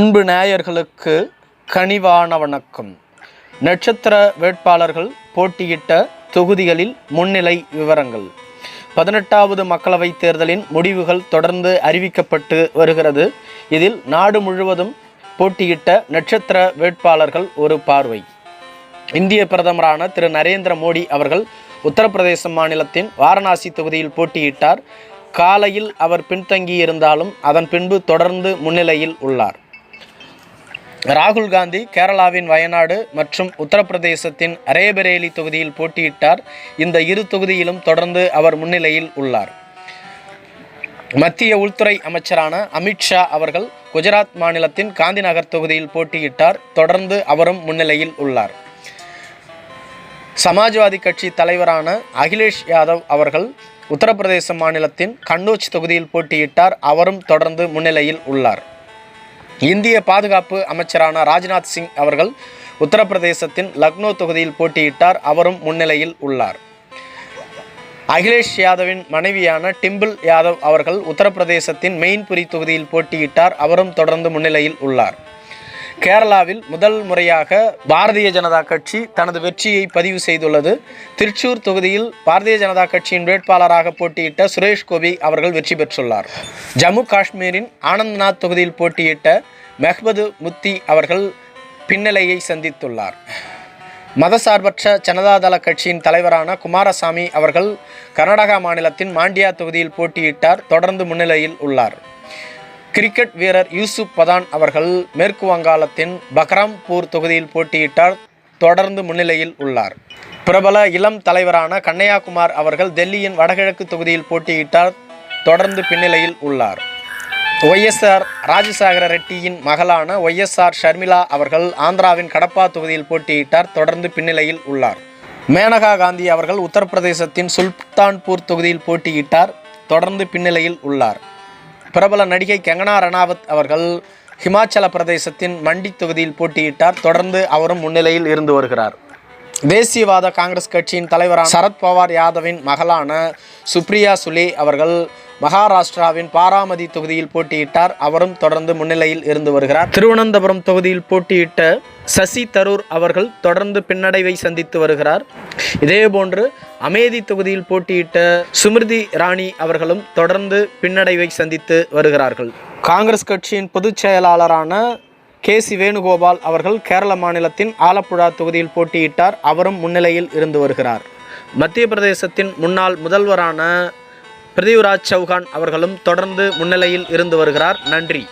அன்பு நேயர்களுக்கு கனிவான வணக்கம். நட்சத்திர வேட்பாளர்கள் போட்டியிட்ட தொகுதிகளில் முன்னிலை விவரங்கள். பதினெட்டாவது மக்களவைத் தேர்தலின் முடிவுகள் தொடர்ந்து அறிவிக்கப்பட்டு வருகிறது. இதில் நாடு முழுவதும் போட்டியிட்ட நட்சத்திர வேட்பாளர்கள் ஒரு பார்வை. இந்திய பிரதமரான திரு நரேந்திர மோடி அவர்கள் உத்தரப்பிரதேச மாநிலத்தின் வாரணாசி தொகுதியில் போட்டியிட்டார். காலையில் அவர் பின்தங்கியிருந்தாலும் அதன் பின்பு தொடர்ந்து முன்னிலையில் உள்ளார். ராகுல் காந்தி கேரளாவின் வயநாடு மற்றும் உத்தரப்பிரதேசத்தின் அரேபரேலி தொகுதியில் போட்டியிட்டார். இந்த இரு தொகுதியிலும் தொடர்ந்து அவர் முன்னிலையில் உள்ளார். மத்திய உள்துறை அமைச்சரான அமித்ஷா அவர்கள் குஜராத் மாநிலத்தின் காந்திநகர் தொகுதியில் போட்டியிட்டார். தொடர்ந்து அவரும் முன்னிலையில் உள்ளார். சமாஜ்வாதி கட்சி தலைவரான அகிலேஷ் யாதவ் அவர்கள் உத்தரப்பிரதேச மாநிலத்தின் கண்ணூச் தொகுதியில் போட்டியிட்டார். அவரும் தொடர்ந்து முன்னிலையில் உள்ளார். இந்திய பாதுகாப்பு அமைச்சரான ராஜ்நாத் சிங் அவர்கள் உத்தரப்பிரதேசத்தின் லக்னோ தொகுதியில் போட்டியிட்டார். அவரும் முன்னிலையில் உள்ளார். அகிலேஷ் யாதவின் மனைவியான டிம்பிள் யாதவ் அவர்கள் உத்தரப்பிரதேசத்தின் மெயின்புரி தொகுதியில் போட்டியிட்டார். அவரும் தொடர்ந்து முன்னிலையில் உள்ளார். கேரளாவில் முதல் முறையாக பாரதிய ஜனதா கட்சி தனது வெற்றியை பதிவு செய்துள்ளது. திருச்சூர் தொகுதியில் பாரதிய ஜனதா கட்சியின் வேட்பாளராக போட்டியிட்ட சுரேஷ் கோபி அவர்கள் வெற்றி பெற்றுள்ளார். ஜம்மு காஷ்மீரின் ஆனந்த்நாத் தொகுதியில் போட்டியிட்ட மெஹ்பது முத்தி அவர்கள் பின்னலையை சந்தித்துள்ளார். மதசார்பற்ற ஜனதாதள கட்சியின் தலைவரான குமாரசாமி அவர்கள் கர்நாடகா மாநிலத்தின் மாண்டியா தொகுதியில் போட்டியிட்டார். தொடர்ந்து முன்னிலையில் உள்ளார். கிரிக்கெட் வீரர் யூசுப் பதான் அவர்கள் மேற்கு வங்காளத்தின் பக்ராம்பூர் தொகுதியில் போட்டியிட்டார். தொடர்ந்து முன்னிலையில் உள்ளார். பிரபல இளம் தலைவரான கண்ணையாகுமார் அவர்கள் டெல்லியின் வடகிழக்கு தொகுதியில் போட்டியிட்டார். தொடர்ந்து பின்னிலையில் உள்ளார். ஒய்எஸ்ஆர் ராஜசேகர ரெட்டியின் மகளான ஒய்எஸ்ஆர் ஷர்மிளா அவர்கள் ஆந்திராவின் கடப்பா தொகுதியில் போட்டியிட்டார். தொடர்ந்து பின்னிலையில் உள்ளார். மேனகா காந்தி அவர்கள் உத்தரப்பிரதேசத்தின் சுல்தான்பூர் தொகுதியில் போட்டியிட்டார். தொடர்ந்து பின்னிலையில் உள்ளார். பிரபல நடிகை கங்கனா ரணாவத் அவர்கள் ஹிமாச்சல பிரதேசத்தின் மண்டி தொகுதியில் போட்டியிட்டார். தொடர்ந்து அவரும் முன்னிலையில் இருந்து வருகிறார். தேசியவாத காங்கிரஸ் கட்சியின் தலைவரான சரத்பவார் யாதவின் மகளான சுப்ரியா சுலே அவர்கள் மகாராஷ்டிராவின் பாராமதி தொகுதியில் போட்டியிட்டார். அவரும் தொடர்ந்து முன்னிலையில் இருந்து வருகிறார். திருவனந்தபுரம் தொகுதியில் போட்டியிட்ட சசி தரூர் அவர்கள் தொடர்ந்து பின்னடைவை சந்தித்து வருகிறார். இதேபோன்று அமேதி தொகுதியில் போட்டியிட்ட சுமிருதி ராணி அவர்களும் தொடர்ந்து பின்னடைவை சந்தித்து வருகிறார்கள். காங்கிரஸ் கட்சியின் பொதுச் செயலாளரான கே சி வேணுகோபால் அவர்கள் கேரள மாநிலத்தின் ஆலப்புழா தொகுதியில் போட்டியிட்டார். அவரும் முன்னிலையில் இருந்து வருகிறார். மத்திய பிரதேசத்தின் முன்னாள் முதல்வரான பிருத்திவிராஜ் சௌகான் அவர்களும் தொடர்ந்து முன்னிலையில் இருந்து வருகிறார். நன்றி.